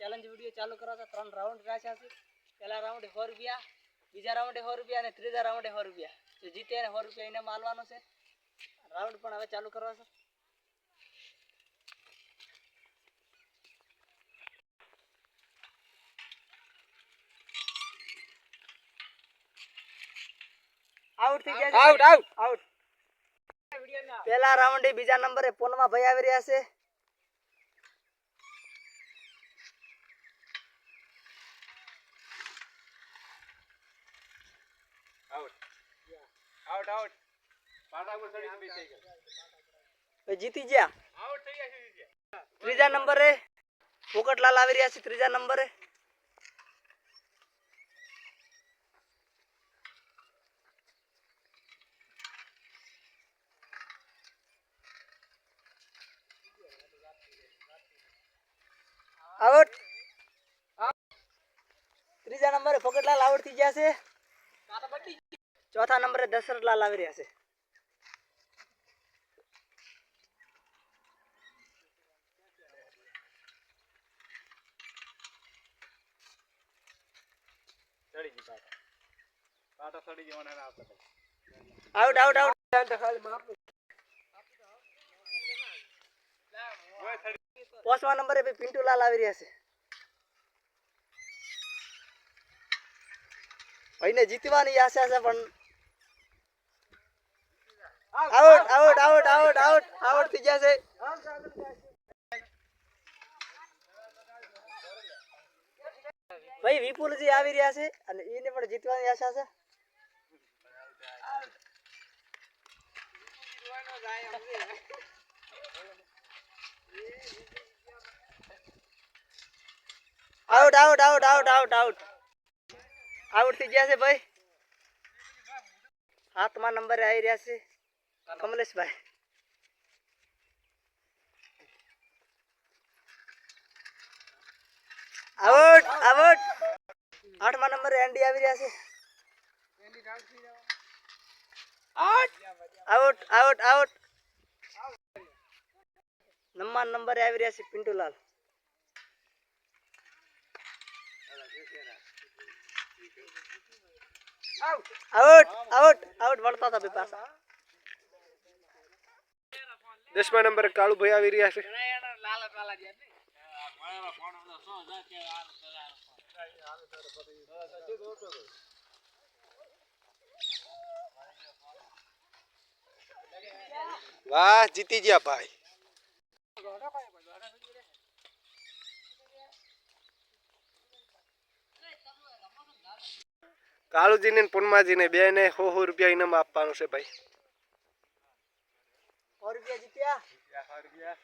Challenge video ચાલુ કરો તો ત્રણ રાઉન્ડ રાખ્યા છે. પહેલા રાઉન્ડે સો રૂપિયા બીજા રાઉન્ડે સો રૂપિયા અને ત્રીજા રાઉન્ડે સો રૂપિયા. જો જીતે એને સો રૂપિયા એને માલવાનો છે. રાઉન્ડ પણ હવે ચાલુ કરવા છે. આઉટ થઈ ગયા આઉટ આઉટ આઉટ પહેલા રાઉન્ડે બીજા નંબરે પોનમાં ભાઈ આવી રહ્યા છે આઉટ આઉટ. આઉટ પાટા પર ચડી બેસી ગયો ભાઈ જીતી ગયા. આઉટ થઈ ગયા છે જીત્યા. ત્રીજા નંબરે પોકટલાલ આવી રહ્યા છે ત્રીજા નંબરે. આઉટ. ત્રીજા નંબરે પોકટલાલ આઉટ થઈ ગયા છે. ચોથા નંબરે દશરથલાલ આવી રહ્યા છે. આઉટ આઉટ આઉટ ઓય નંબરે ભાઈ પિન્ટુલાલ આવી રહ્યા છે. ભાઈને જીતવાની આશા છે પણ out out out out out થઈ ગયા ભાઈ, વિપુલજી આવી રહ્યા છે અને એને પણ જીતવાની આશા છે? Out out out out out out out થઈ ગયા છે ભાઈ. હાથમાં નંબરે આવી રહ્યા છે. કમલેશભાઈ આઉટ આઉટ આઠમા આવી રહ્યા છે. આઉટ. આઉટ આઉટ નવમા નંબરે આવી રહ્યા છે પિન્ટુલાલ. આઉટ. આઉટ આઉટ વળતા હતા બે પાછા. દસમા નંબરે કાળુભાઈ આવી રહ્યા છે. વાહ જીતી ગયા ભાઈ. કાળુજીને ને પૂનમાજીને બે ને સો સો રૂપિયા ઇનામ આપવાનું છે ભાઈ. રૂપિયા જીત્યા?